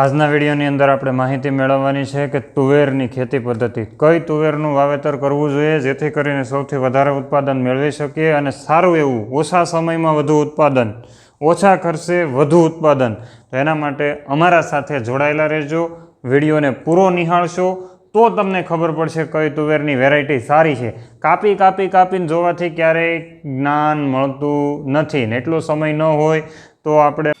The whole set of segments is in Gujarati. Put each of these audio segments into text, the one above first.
આજના વિડીયોની અંદર આપણે માહિતી મેળવવાની છે કે તુવેરની ખેતી પદ્ધતિ. કઈ તુવેરનું વાવેતર કરવું જોઈએ જેથી કરીને સૌથી વધારે ઉત્પાદન મેળવી શકીએ અને સારું એવું ઓછા સમયમાં વધુ ઉત્પાદન, ઓછા ખર્ચે વધુ ઉત્પાદન. તો એના માટે અમારા સાથે જોડાયેલા રહેજો, વિડીયોને પૂરો નિહાળશો. તો તમને ખબર પડશે કઈ તુવેરની વેરાયટી સારી છે. કાપી કાપી, કાપીને જોવાથી ક્યારેય જ્ઞાન મળતું નથી ને એટલો સમય ન હોય તો આપણે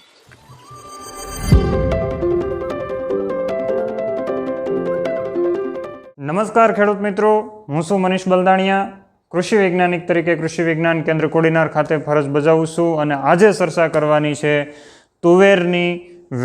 નમસ્કાર ખેડૂત મિત્રો. હું છું મનીષ બલદાણિયા. કૃષિ વૈજ્ઞાનિક તરીકે કૃષિ વિજ્ઞાન કેન્દ્ર કોડીનાર ખાતે ફરજ બજાવું છું અને આજે ચર્ચા કરવાની છે તુવેરની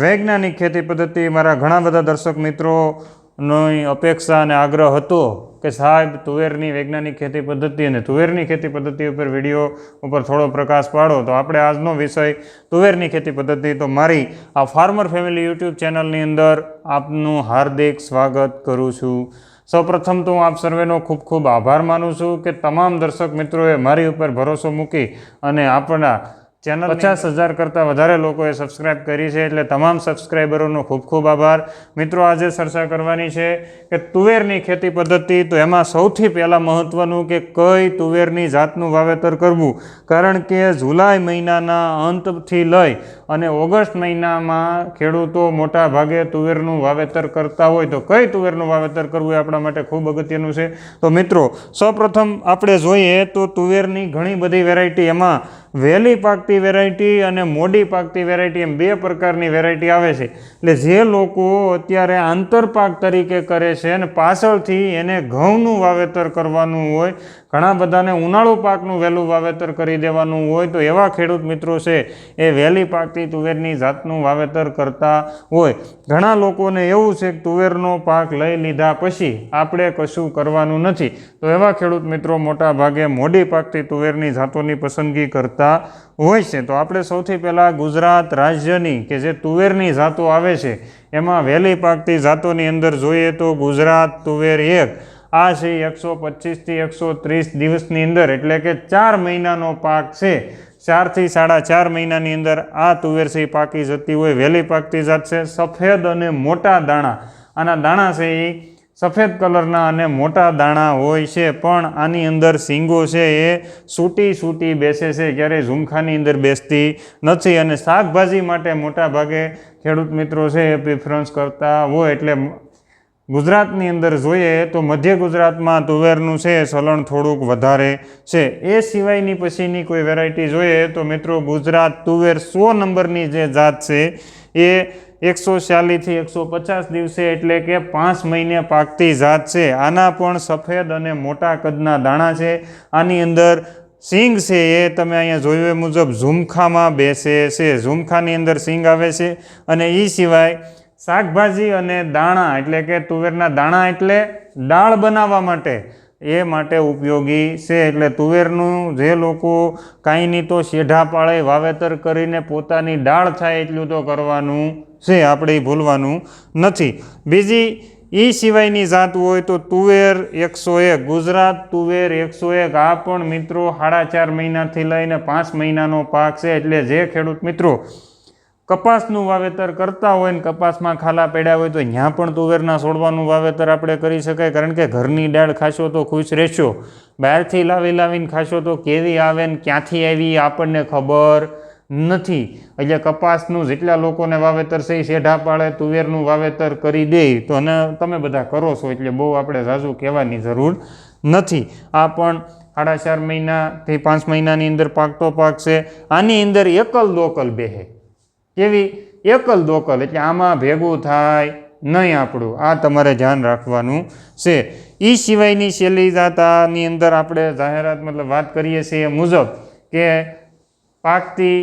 વૈજ્ઞાનિક ખેતી પદ્ધતિ. મારા ઘણા બધા દર્શક મિત્રોની અપેક્ષા અને આગ્રહ હતો કે સાહેબ તુવેરની વૈજ્ઞાનિક ખેતી પદ્ધતિ અને તુવેરની ખેતી પદ્ધતિ ઉપર વીડિયો ઉપર થોડો પ્રકાશ પાડો. તો આપણે આજનો વિષય તુવેરની ખેતી પદ્ધતિ. તો મારી આ ફાર્મર ફેમિલી યુટ્યુબ ચેનલની અંદર આપનું હાર્દિક સ્વાગત કરું છું. સૌપ્રથમ તો હું આપ સર્વેનો ખૂબ ખૂબ આભાર માનું છું કે તમામ દર્શક મિત્રોએ મારી ઉપર ભરોસો મૂકી અને આપણા ચેનલ પચાસ હજાર કરતાં વધારે લોકોએ સબસ્ક્રાઇબ કરી છે એટલે તમામ સબસ્ક્રાઈબરોનો ખૂબ ખૂબ આભાર. મિત્રો આજે ચર્ચા કરવાની છે કે તુવેરની ખેતી પદ્ધતિ તો એમાં સૌથી પહેલાં મહત્ત્વનું કે કઈ તુવેરની જાતનું વાવેતર કરવું? કારણ કે જુલાઈ મહિનાના અંતથી લઈ અને ઓગસ્ટ મહિનામાં ખેડૂતો મોટા ભાગે તુવેરનું વાવેતર કરતા હોય તો કઈ તુવેરનું વાવેતર કરવું એ આપણા માટે ખૂબ અગત્યનું છે. તો મિત્રો સૌપ્રથમ આપણે જોઈએ તો તુવેરની ઘણી બધી વેરાયટી એમાં વહેલી પાકતી વેરાયટી અને મોડી પાકતી વેરાયટી એમ બે પ્રકારની વેરાયટી આવે છે. એટલે જે લોકો અત્યારે આંતરપાક તરીકે કરે છે અને પાછળથી એને ઘઉંનું વાવેતર કરવાનું હોય ઘણા બધાને ઉનાળુ પાકનું વહેલું વાવેતર કરી દેવાનું હોય તો એવા ખેડૂત મિત્રો છે, એ વહેલી પાકતી તુવેરની જાતનું વાવેતર કરતા હોય. ઘણા લોકોને એવું છે કે તુવેરનો પાક લઈ લીધા પછી આપણે કશું કરવાનું નથી. તો એવા ખેડૂત મિત્રો મોટા ભાગે મોડી પાકતી તુવેરની જાતોની પસંદગી કરતા હોય છે. તો આપણે સૌથી પહેલાં ગુજરાત રાજ્યની કે જે તુવેરની જાતો આવે છે, એમાં વહેલી પાકતી જાતોની અંદર જોઈએ તો ગુજરાત તુવેર એક આ છે એકસો પચીસથી એકસો ત્રીસ દિવસની અંદર, એટલે કે ચાર મહિનાનો પાક છે. ચારથી સાડા ચાર મહિનાની અંદર આ તુવેર છે પાકી જતી હોય વહેલી પાકતી જાત છે, સફેદ અને મોટા દાણા. આના દાણા છે એ સફેદ કલરના અને મોટા દાણા હોય છે, પણ આની અંદર સિંગો છે એ સૂટી સૂટી બેસે છે, ક્યારેય ઝુમખાની અંદર બેસતી નથી. અને શાકભાજી માટે મોટા ભાગે ખેડૂત મિત્રો છે એ પ્રિફરન્સ કરતા હોય, એટલે ગુજરાતની અંદર જોઈએ તો મધ્ય ગુજરાતમાં તુવેરનું છે ચલણ થોડુંક વધારે છે. એ સિવાયની પછીની કોઈ વેરાયટી જોઈએ તો મિત્રો ગુજરાત તુવેર સો નંબરની જે જાત છે, એ એકસો ચાલીસથી એકસો પચાસ દિવસે એટલે કે પાંચ મહિને પાકતી જાત છે. આના પણ સફેદ અને મોટા કદના દાણા છે. આની અંદર સિંગ છે, એ તમે અહીંયા જોયું એ મુજબ ઝુમખામાં બેસે છે. ઝુમખાની અંદર સિંગ આવે છે અને એ સિવાય શાકભાજી અને દાણા, એટલે કે તુવેરના દાણા એટલે દાળ બનાવવા માટે. એ માટે ઉપયોગી છે, એટલે તુવેરનું જે લોકો કાંઈ નહીં તો શેઢા પાળે વાવેતર કરીને પોતાની દાળ થાય એટલું તો કરવાનું છે, આપણે ભૂલવાનું નથી. બીજી એ સિવાયની જાત હોય તો તુવેર એકસો એક, ગુજરાત તુવેર એકસો એક. આ પણ મિત્રો સાડા ચાર મહિનાથી લઈને પાંચ મહિનાનો પાક છે, એટલે જે ખેડૂત મિત્રો કપાસનું વાવેતર કરતા હોય ને કપાસમાં ખાલા પડ્યા હોય તો ત્યાં પણ તુવેરના છોડવાનું વાવેતર આપણે કરી શકાય. કારણ કે ઘરની દાળ ખાશો તો ખુશ રહેશો. બહારથી લાવી લાવીને ખાશો તો કેવી આવે ને ક્યાંથી આવી આપણને ખબર નથી. એટલે કપાસનું જેટલા લોકોને વાવેતર છે એ શેઢા પાડે તુવેરનું વાવેતર કરી દે તો અને તમે બધા કરો છો એટલે બહુ આપણે ઝાઝું કહેવાની જરૂર નથી. આ પણ સાડા ચાર મહિનાથી પાંચ મહિનાની અંદર પાકતો પાક છે. આની અંદર એકલ દોકલ બેહે. કેવી એકલ દોકલ એટલે આમાં ભેગું થાય નહીં આપણું. આ તમારે ધ્યાન રાખવાનું છે. એ સિવાયની શૈલી જાતાની અંદર આપણે જાહેરાત મતલબ વાત કરીએ છીએ એ મુજબ કે પાકતી,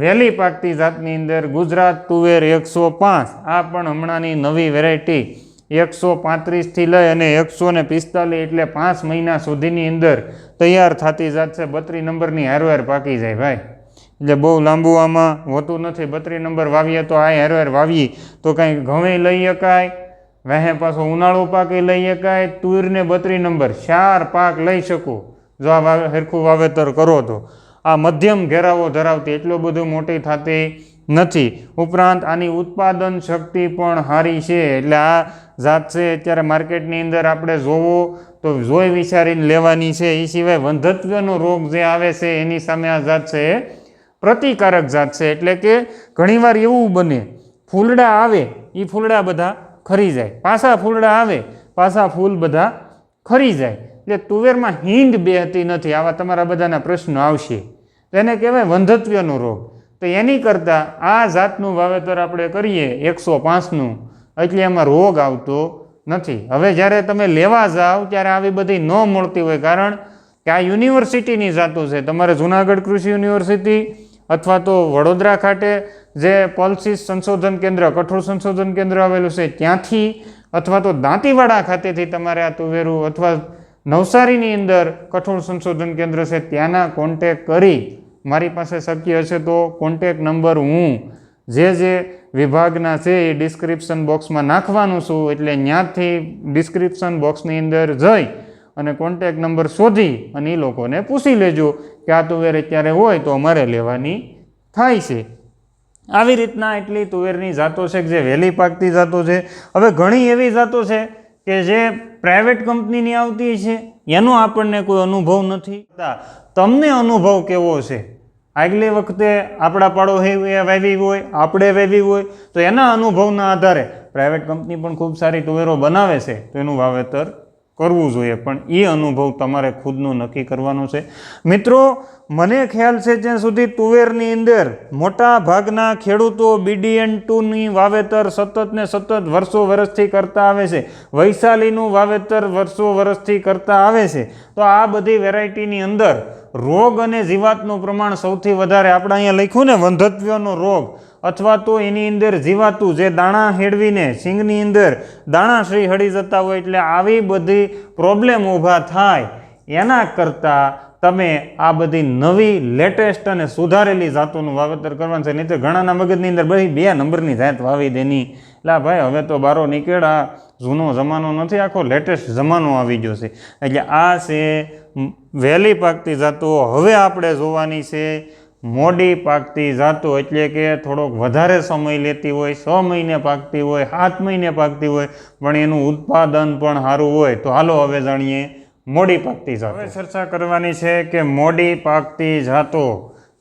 વહેલી પાકતી જાતની અંદર ગુજરાત તુવેર એકસો પાંચ, આ પણ હમણાંની નવી વેરાયટી એકસો પાંત્રીસથી લઈ અને એકસો ને પિસ્તાલીસ એટલે પાંચ મહિના સુધીની અંદર તૈયાર થતી જાત છે. બત્રી નંબરની હારવાર પાકી જાય ભાઈ. એટલે બહુ લાંબુ આમાં હોતું નથી. બત્રી નંબર વાવીએ તો આ હેરવેર વાવીએ. તો કાંઈ ઘઉં લઈ શકાય વહેં પાછો ઉનાળો પાક લઈ શકાય, તુરને બત્રી નંબર ચાર પાક લઈ શકું. જો આ હરખું વાવેતર કરો તો. આ મધ્યમ ઘેરાવો ધરાવતી એટલો બધું મોટી થતી નથી. ઉપરાંત આની ઉત્પાદન શક્તિ પણ સારી છે. એટલે આ જાત છે, અત્યારે માર્કેટની અંદર આપણે જોવો તો જોઈ વિચારીને લેવાની છે. એ સિવાય વંધત્વનો રોગ જે આવે છે, એની સામે આ જાત છે એ પ્રતિકારક જાત છે. એટલે કે ઘણીવાર એવું બને, ફૂલડા આવે એ ફૂલડા બધા ખરી જાય. પાછા ફૂલડા આવે, પાછા ફૂલ બધા ખરી જાય. એટલે તુવેરમાં હિંગ બેહતી નથી. આવા તમારા બધાના પ્રશ્નો આવશે. તેને કહેવાય વંધત્વનો રોગ. તો એની કરતાં આ જાતનું વાવેતર આપણે કરીએ એકસો પાંચનું, એટલે એમાં રોગ આવતો નથી. હવે જ્યારે તમે લેવા જાઓ, ત્યારે આવી બધી ન મળતી હોય. કારણ કે આ યુનિવર્સિટીની જાતો છે. તમારે જુનાગઢ કૃષિ યુનિવર્સિટી અથવા તો વડોદરા ખાતે જે પોલિસીસ સંશોધન કેન્દ્ર, કઠોળ સંશોધન કેન્દ્ર આવેલું છે, ત્યાંથી અથવા તો દાંતીવાડા ખાતેથી તમારે આ તુવેરું અથવા નવસારીની અંદર કઠોળ સંશોધન કેન્દ્ર છે, ત્યાંના કોન્ટેક કરી મારી પાસે શક્ય હશે તો કોન્ટેક નંબર હું જે જે વિભાગના છે એ ડિસ્ક્રિપ્શન બોક્સમાં નાખવાનું છું. એટલે ત્યાંથી ડિસ્ક્રિપ્શન બોક્સની અંદર જઈ અને કોન્ટેક નંબર શોધી અને એ લોકોને પૂછી લેજો કે આ તુવેર અત્યારે હોય તો અમારે લેવાની થાય છે. આવી રીતના એટલી તુવેરની જાતો છે કે જે વહેલી પાકતી જાતો છે. હવે ઘણી એવી જાતો છે કે જે પ્રાઇવેટ કંપનીની આવતી છે. એનો આપણને કોઈ અનુભવ નથી. તમને અનુભવ કેવો છે? આગલી વખતે આપણા પાડો એ વહેવી હોય, આપણે વહેવી હોય, તો એના અનુભવના આધારે પ્રાઇવેટ કંપની પણ ખૂબ સારી તુવેરો બનાવે છે. તો એનું વાવેતર કરવું જોઈએ, પણ એ અનુભવ તમારે ખુદનું નક્કી કરવાનો છે. મિત્રો, મને ખ્યાલ છે જ્યાં સુધી તુવેરની અંદર મોટા ભાગના ખેડૂતો બીડીએન ટુની વાવેતર સતત ને સતત વર્ષો વર્ષથી કરતા આવે છે, વૈશાલીનું વાવેતર વર્ષો વર્ષથી કરતા આવે છે, તો આ બધી વેરાયટીની અંદર રોગ અને જીવાતનું પ્રમાણ સૌથી વધારે આપણે અહીંયા લખ્યું ને, વંધત્વનો રોગ. અથવા તો એની અંદર જીવાતું જે દાણા હેડવીને સિંગની અંદર દાણા શ્રી હળી જતા હોય એટલે આવી બધી પ્રોબ્લેમ ઊભા થાય. એના કરતાં તમે આ બધી નવી લેટેસ્ટ અને સુધારેલી જાતોનું વાવેતર કરવાનું છે. નહીં તો ઘણાના મગજની અંદર બધી બે નંબરની જાત વાવી દેની. એટલે ભાઈ, હવે તો બારો નીકળ આ જૂનો જમાનો નથી, આખો લેટેસ્ટ જમાનો આવી ગયો છે. એટલે આ છે વહેલી પાકતી જાતો. હવે આપણે જોવાની છે મોડી પાકતી જાતો એટલે કે થોડોક વધારે સમય લેતી હોય, છ મહિને પાકતી હોય, સાત મહિને પાકતી હોય, પણ એનું ઉત્પાદન પણ સારું હોય, તો હાલો હવે જાણીએ મોડી પાકતી જાતો. હવે ચર્ચા કરવાની છે કે મોડી પાકતી જાતો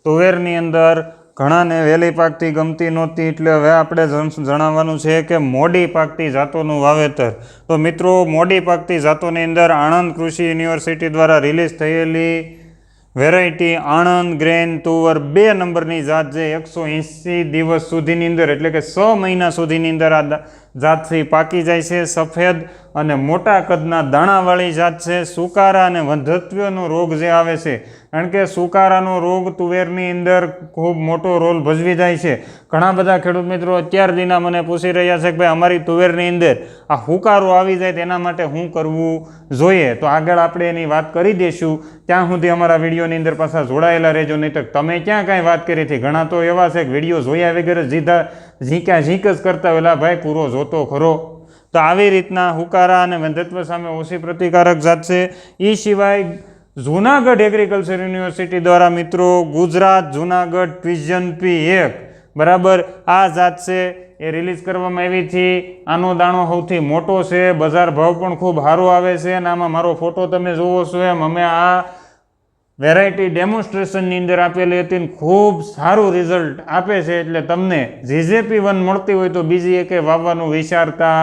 તુવેરની અંદર ઘણાને વહેલી પાકતી ગમતી નહોતી, એટલે હવે આપણે જણાવવાનું છે કે મોડી પાકતી જાતોનું વાવેતર. તો મિત્રો, મોડી પાકતી જાતોની અંદર આણંદ કૃષિ યુનિવર્સિટી દ્વારા રિલીઝ થયેલી વેરાયટી આણંદ ગ્રેન તુવર બે નંબરની જાત જે એકસો એંસી દિવસ સુધીની અંદર એટલે કે છ મહિના સુધીની અંદર આ જાતથી પાકી જાય છે સફેદ અને મોટા કદના દાણાવાળી જાત છે. સુકારા અને વંધત્વનો રોગ જે આવે છે, કારણ કે સુકારાનો રોગ તુવેરની અંદર ખૂબ મોટો રોલ ભજવી જાય છે. ઘણા બધા ખેડૂત મિત્રો અત્યાર દીના મને પૂછી રહ્યા છે કે ભાઈ, અમારી તુવેરની અંદર આ હુકારો આવી જાય તેના માટે શું કરવું જોઈએ? તો આગળ આપણે એની વાત કરી દઈશું. ત્યાં સુધી અમારા વિડીયોની અંદર પાછા જોડાયેલા રહેજો. નહીં તો તમે ક્યાં કાંઈ વાત કરી હતી? ઘણા તો એવા છે કે વીડિયો જોયા વગર જીધા ઝીંક્યા ઝીંક જ કરતા હોય ભાઈ પૂરો જોતો ખરો. તો આવી રીતના હુકારા અને વંધત્વ સામે ઓછી પ્રતિકારક જાત છે. એ સિવાય જૂનાગઢ એગ્રીકલ્ચર યુનિવર્સિટી દ્વારા મિત્રો ગુજરાત જૂનાગઢ ટ્વિઝન પી એક, બરાબર? આ જાત છે, એ રિલીઝ કરવામાં આવી હતી. આનો દાણો સૌથી મોટો છે. બજાર ભાવ પણ ખૂબ સારો આવે છે અને આમાં મારો ફોટો તમે જુઓ છો એમ. અમે આ વેરાયટી ડેમોન્સ્ટ્રેશનની અંદર આપેલી હતી ખૂબ સારું રિઝલ્ટ આપે છે એટલે તમને જીજેપી વન મળતી હોય તો બીજી એકે વાવવાનું વિચારતા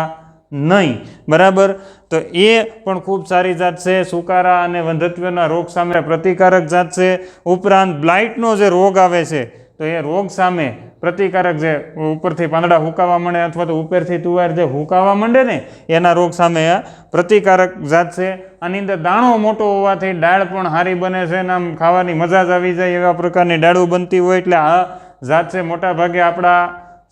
નહીં. બરાબર? તો એ પણ ખૂબ સારી જાત છે. સુકારા અને વંધત્વના રોગ સામે પ્રતિકારક જાત છે. ઉપરાંત બ્લાઇટનો જે રોગ આવે છે, તો એ રોગ સામે પ્રતિકારક જે ઉપરથી પાંદડા હુકાવા માંડે અથવા તો ઉપરથી તુવાર જે હુકાવા માંડે ને, એના રોગ સામે આ પ્રતિકારક જાત છે. આની અંદર દાણો મોટો હોવાથી ડાળ પણ સારી બને છે અને આમ ખાવાની મજા જ આવી જાય એવા પ્રકારની ડાળું બનતી હોય એટલે આ જાત છે. મોટાભાગે આપણા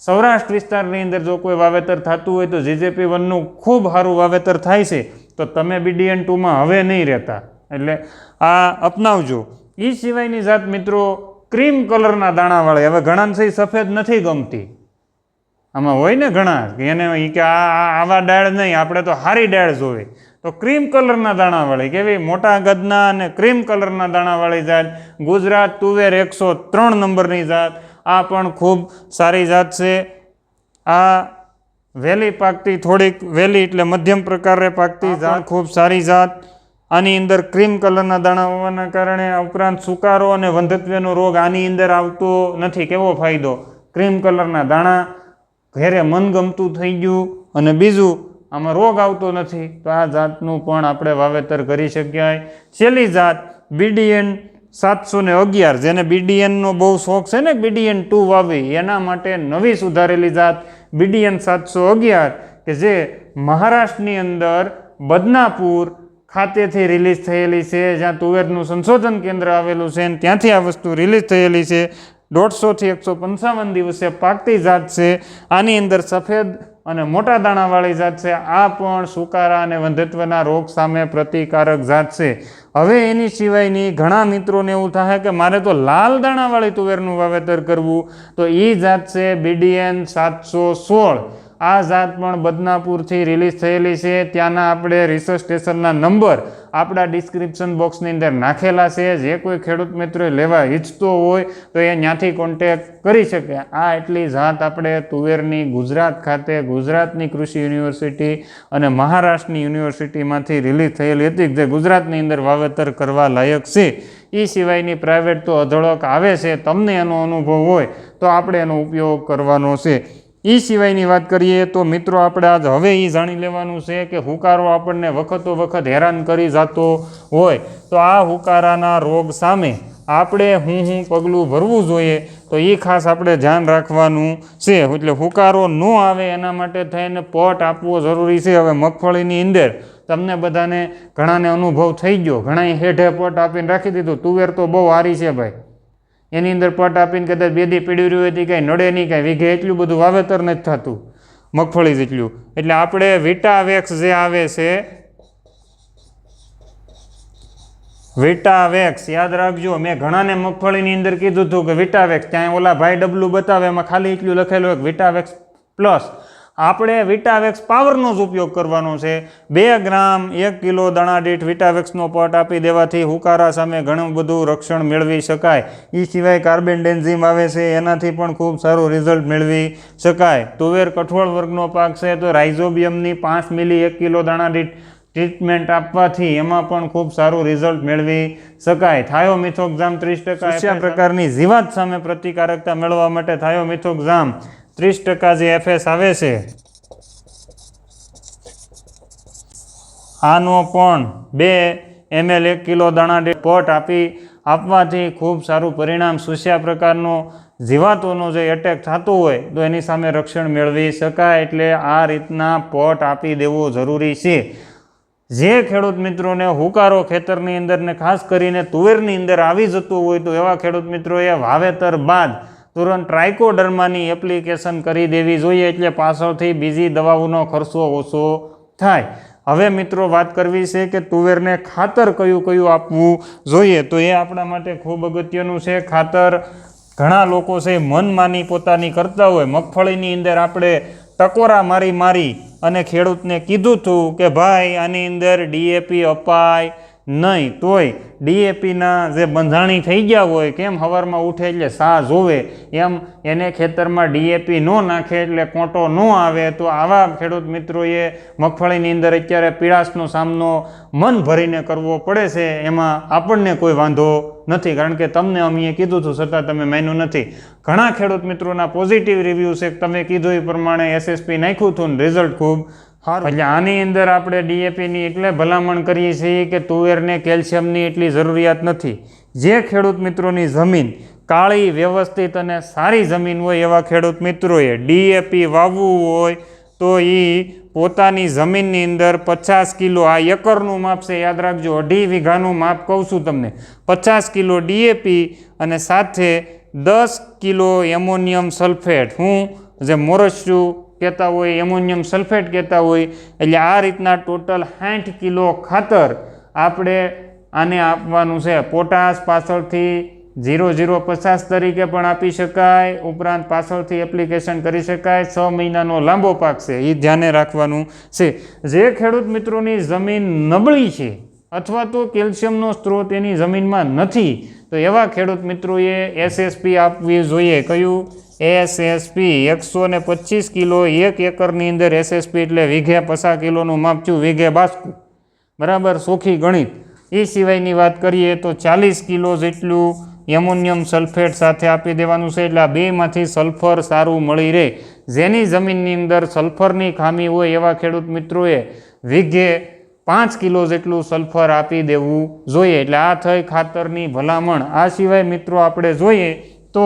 સૌરાષ્ટ્ર વિસ્તારની અંદર જો કોઈ વાવેતર થતું હોય તો જીજેપી વનનું ખૂબ સારું વાવેતર થાય છે. તો તમે બીડીએન ટુમાં હવે નહીં રહેતા. એટલે આ અપનાવજો. એ સિવાયની જાત મિત્રો ક્રીમ કલરના દાણાવાળી. હવે ઘણાને સહી સફેદ નથી ગમતી. આમાં હોય ને ઘણા એને એ કે આ આવા ડાળ નહીં આપણે તો સારી ડાળ જોવે. તો ક્રીમ કલરના દાણાવાળી કેવી? મોટા ગદના અને ક્રીમ કલરના દાણાવાળી જાત. ગુજરાત તુવેર એકસો ત્રણ નંબરની જાત. આ પણ ખૂબ સારી જાત છે. આ વહેલી પાકતી થોડીક વહેલી એટલે મધ્યમ પ્રકારે પાકતી જાત ખૂબ સારી જાત. આની અંદર ક્રીમ કલરના દાણા હોવાના કારણે ઉપરાંત સુકારો અને વંધત્વનો રોગ આની અંદર આવતો નથી. કેવો ફાયદો? ક્રીમ કલરના દાણા ઘેરે મનગમતું થઈ ગયું અને બીજું, આમાં રોગ આવતો નથી. તો આ જાતનું પણ આપણે વાવેતર કરી શક્યાય છેલ્લી જાત બીડીએન સાતસો ને અગિયાર, જેને બીડીએનનો બહુ શોખ છે ને બીડીએન ટુ વાવી એના માટે નવી સુધારેલી જાત બીડીએન સાતસો અગિયાર, કે જે મહારાષ્ટ્રની અંદર બદનાપુર ખાતેથી રિલીઝ થયેલી છે, જ્યાં તુવેરનું સંશોધન કેન્દ્ર આવેલું છે અને ત્યાંથી આ વસ્તુ રિલીઝ થયેલી છે. દોઢસોથી એકસો પંચાવન દિવસે પાકતી જાત છે. આની અંદર સફેદ અને મોટા દાણાવાળી જાત છે. આ પણ સુકારા અને વંધત્વના રોગ સામે પ્રતિકારક જાત છે. હવે એની સિવાયની ઘણા મિત્રોને એવું થાય કે મારે તો લાલ દાણાવાળી તુવેરનું વાવેતર કરવું. તો એ જાત છે બીડીએન સાતસો સોળ. આ જાત પણ બદનાપુરથી રિલીઝ થયેલી છે. ત્યાંના આપણે રિસર્ચ સ્ટેશનના નંબર આપણા ડિસ્ક્રિપ્શન બોક્સની અંદર નાખેલા છે. જે કોઈ ખેડૂત મિત્રોએ લેવા ઈચ્છતો હોય તો એ ત્યાંથી કોન્ટેક કરી શકે. આ એટલી જાત આપણે તુવેરની ગુજરાત ખાતે ગુજરાતની કૃષિ યુનિવર્સિટી અને મહારાષ્ટ્રની યુનિવર્સિટીમાંથી રિલીઝ થયેલી હતી જે ગુજરાતની અંદર વાવેતર કરવા લાયક છે. એ સિવાયની પ્રાઇવેટ તો અધળક આવે છે. તમને એનો અનુભવ હોય તો આપણે એનો ઉપયોગ કરવાનો છે. એ સિવાયની વાત કરીએ તો મિત્રો આપણે આજ હવે એ જાણી લેવાનું છે કે હુકારો આપણને વખતો વખત હેરાન કરી જતો હોય તો આ હુકારાના રોગ સામે આપણે હું હું પગલું ભરવું જોઈએ તો એ ખાસ આપણે ધ્યાન રાખવાનું છે. એટલે હુકારો ન આવે એના માટે થઈને પટ આપવો જરૂરી છે. હવે મગફળીની અંદર તમને બધાને ઘણાને અનુભવ થઈ ગયો. ઘણાએ હેઠે પટ આપીને રાખી દીધું. તુવેર તો બહુ સારી છે ભાઈ. એની અંદર પટ આપીને કદાચ બેદી પીડી રહ્યું હતી કાંઈ નડે નહીં, કાંઈ વીઘે એટલું બધું વાવેતર નથી થતું, મગફળી જેટલું. એટલે આપણે વિટાવેક્સ જે આવે છે વિટાવેક્સ યાદ રાખજો, મેં ઘણાને મગફળીની અંદર કીધું હતું કે વિટાવેક્સ ત્યાં ઓલા ભાઈ ડબલું બતાવે, એમાં ખાલી એટલું લખેલું હોય વિટાવેક્સ પ્લસ આપણે વિટાવેક્સ પાવરનો જ ઉપયોગ કરવાનો છે. બે ગ્રામ એક કિલો દાણા દીઠ વિટાવેક્સનો પટ આપી દેવાથી હુકારા સામે ઘણું બધું રક્ષણ મેળવી શકાય. એ સિવાય કાર્બન ડેન્ઝિમ આવે છે એનાથી પણ ખૂબ સારું રિઝલ્ટ મેળવી શકાય. તુવેર કઠોળ વર્ગનો પાક છે તો રાઇઝોબિયમની પાંચ મિલી એક કિલો દાણા દીઠ ટ્રીટમેન્ટ આપવાથી એમાં પણ ખૂબ સારું રિઝલ્ટ મેળવી શકાય. થાયોમિથોક્ઝામ ત્રીસ ટકા પ્રકારની જીવાત સામે પ્રતિકારકતા મેળવવા માટે થાયોમિથોક્ઝામ ત્રીસ ટકા જે એફએસ આવે છે, આનો પણ બે એમએલ એક કિલો દાણા પોટ આપી આપવાથી ખૂબ સારું પરિણામ સુસ્યા પ્રકારનો જીવાતોનો જે એટેક થતો હોય, તો એની સામે રક્ષણ મેળવી શકાય એટલે આ રીતના પોટ આપી દેવો જરૂરી છે. જે ખેડૂત મિત્રોને હુકારો ખેતરની અંદર ને ખાસ કરીને તુવેરની અંદર આવી જતું હોય, તો એવા ખેડૂત મિત્રોએ વાવેતર બાદ તુરંત ટ્રાયકોડર્માની એપ્લિકેશન કરી દેવી જોઈએ એટલે પાછળથી બીજી દવાઓનો ખર્ચો ઓછો થાય. હવે મિત્રો વાત કરવી છે કે તુવેરને ખાતર કયું કયું આપવું જોઈએ? તો એ આપણા માટે ખૂબ અગત્યનું છે. ખાતર ઘણા લોકો છે મનમાની પોતાની કરતા હોય. મગફળીની અંદર આપણે ટકોરા મારી મારી અને ખેડૂતને કીધું હતું કે ભાઈ આની અંદર ડીએપી અપાય નહીં, તોય ડીએપીના જે બંધાણી થઈ ગયા હોય, કેમ હવારમાં ઉઠે એટલે સા જોવે? એમ એને ખેતરમાં ડીએપી ન નાખે એટલે કોંટો ન આવે. તો આવા ખેડૂત મિત્રોએ મગફળીની અંદર અત્યારે પીળાશનો સામનો મન ભરીને કરવો પડે છે. એમાં આપણને કોઈ વાંધો નથી. કારણ કે તમને અમે કીધું હતું, છતાં તમે માન્યું નથી. ઘણા ખેડૂત મિત્રોના પોઝિટિવ રિવ્યૂ છે. તમે કીધું એ પ્રમાણે એસએસપી નાખ્યું હતું ને રિઝલ્ટ ખૂબ એટલે આની અંદર આપણે ડીએપીની એટલે ભલામણ કરીએ છીએ કે તુવેરને કેલ્શિયમની એટલી જરૂરિયાત નથી. જે ખેડૂત મિત્રોની જમીન કાળી, વ્યવસ્થિત અને સારી જમીન હોય એવા ખેડૂત મિત્રોએ ડીએપી વાવવું હોય તો એ પોતાની જમીનની અંદર પચાસ કિલો, આ એકરનું માપ છે, યાદ રાખજો, અઢી વીઘાનું માપ કહું છું તમને. પચાસ કિલો ડીએપી અને સાથે દસ કિલો એમોનિયમ સલ્ફેટ. હું જે મોરસ્યું કહેતા હોય એમોનિયમ સલ્ફેટ કહેતા હોય, એટલે આ રીતના ટોટલ સાઠ કિલો ખાતર આપણે આને આપવાનું છે. પોટાશ પાછળથી ઝીરો ઝીરો પચાસ તરીકે પણ આપી શકાય, ઉપરાંત પાછળથી એપ્લિકેશન કરી શકાય. છ મહિનાનો લાંબો પાક છે, એ ધ્યાને રાખવાનું છે. જે ખેડૂત મિત્રોની જમીન નબળી છે અથવા તો કેલ્શિયમનો સ્ત્રોત એની જમીનમાં નથી, તો એવા ખેડૂત મિત્રોએ એસએસપી આપવી જોઈએ. કયું? એસએસપી એકસો ને પચીસ કિલો એક એકરની અંદર એસએસપી એટલે વીઘે પચાસ કિલોનું માપચું વીઘે બાસકું. બરાબર? સોખી ગણિત. એ સિવાયની વાત કરીએ તો ચાલીસ કિલો જેટલું એમોનિયમ સલ્ફેટ સાથે આપી દેવાનું છે, એટલે આ બેમાંથી સલ્ફર સારું મળી રહે. જેની જમીનની અંદર સલ્ફરની ખામી હોય એવા ખેડૂત મિત્રોએ વીઘે પાંચ કિલો જેટલું સલ્ફર આપી દેવું જોઈએ. એટલે આ થઈ ખાતરની ભલામણ. આ સિવાય મિત્રો આપણે જોઈએ તો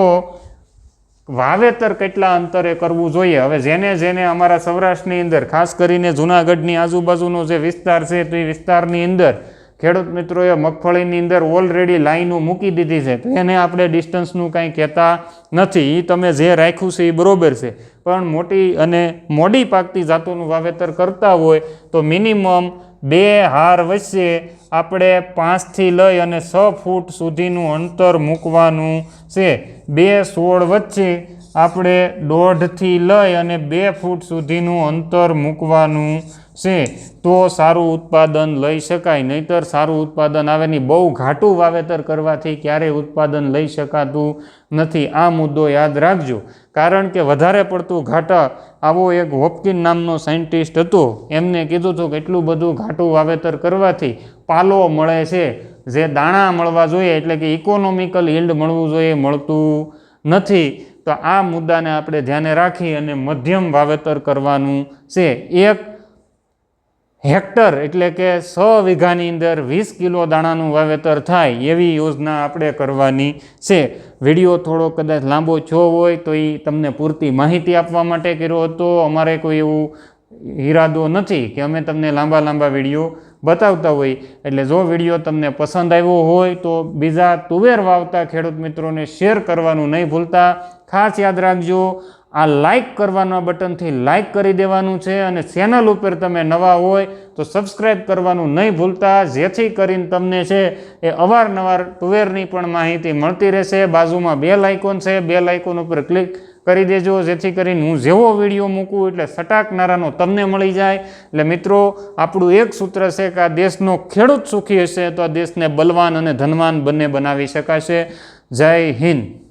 વાવેતર કેટલા અંતરે કરવું જોઈએ? હવે જેને જેને અમારા સૌરાષ્ટ્રની અંદર, ખાસ કરીને જૂનાગઢની આજુબાજુનો જે વિસ્તાર છે, તે વિસ્તારની અંદર ખેડૂત મિત્રોએ મગફળીની અંદર ઓલરેડી લાઈનો મૂકી દીધી છે. તો એને આપણે ડિસ્ટન્સનું કાંઈ કહેતા નથી. એ તમે જે રાખ્યું છે એ બરાબર છે. પણ મોટી અને મોડી પાકતી જાતોનું વાવેતર કરતા હોય તો મિનિમમ બે હાર વચ્ચે આપણે પાંચથી લઈ અને છ ફૂટ સુધીનું અંતર મૂકવાનું છે. બે સોળ વચ્ચે આપણે દોઢથી લઈ અને બે ફૂટ સુધીનું અંતર મૂકવાનું છે. તો સારું ઉત્પાદન લઈ શકાય, નહીતર સારું ઉત્પાદન આવે નહીં. બહુ ઘાટું વાવેતર કરવાથી ક્યારેય ઉત્પાદન લઈ શકાતું નથી. આ મુદ્દો યાદ રાખજો. કારણ કે વધારે પડતું ઘાટા આવો એક હોપકિન નામનો સાયન્ટિસ્ટ હતો. એમને કીધું હતું કે એટલું બધું ઘાટું વાવેતર કરવાથી પાલો મળે છે. જે દાણા મળવા જોઈએ એટલે કે ઇકોનોમિકલ યીલ્ડ મળવું જોઈએ મળતું નથી. તો આ મુદ્દાને આપણે ધ્યાને રાખી અને મધ્યમ વાવેતર કરવાનું છે. એક હેક્ટર એટલે કે સો વીઘાની અંદર વીસ કિલો દાણાનું વાવેતર થાય એવી યોજના આપણે કરવાની છે. વીડિયો થોડો કદાચ લાંબો છો હોય તો એ તમને પૂરતી માહિતી આપવા માટે કર્યો હતો. અમારે કોઈ એવું ઈરાદો નથી કે અમે તમને લાંબા લાંબા વીડિયો બતાવતા હોય. એટલે જો વીડિયો તમને પસંદ આવ્યો હોય તો બીજા તુવેર વાવતા ખેડૂત મિત્રોને શેર કરવાનું નહીં ભૂલતા. ખાસ યાદ રાખજો. આ લાઇક કરવાના બટનથી લાઇક કરી દેવાનું છે અને ચેનલ ઉપર તમે નવા હોય તો સબસ્ક્રાઈબ કરવાનું નહીં ભૂલતા. જેથી કરીને તમને છે એ અવારનવાર ટુવેરની પણ માહિતી મળતી રહેશે. બાજુમાં બે લાઇકોન છે. બે લાઇકોન ઉપર ક્લિક કરી દેજો. જેથી કરીને હું જેવો વીડિયો મૂકું એટલે સટાકનારાનો તમને મળી જાય. એટલે મિત્રો, આપણું એક સૂત્ર છે કે આ દેશનો ખેડૂત સુખી હશે તો આ દેશને બલવાન અને ધનવાન બંને બનાવી શકાશે. જય હિન્દ.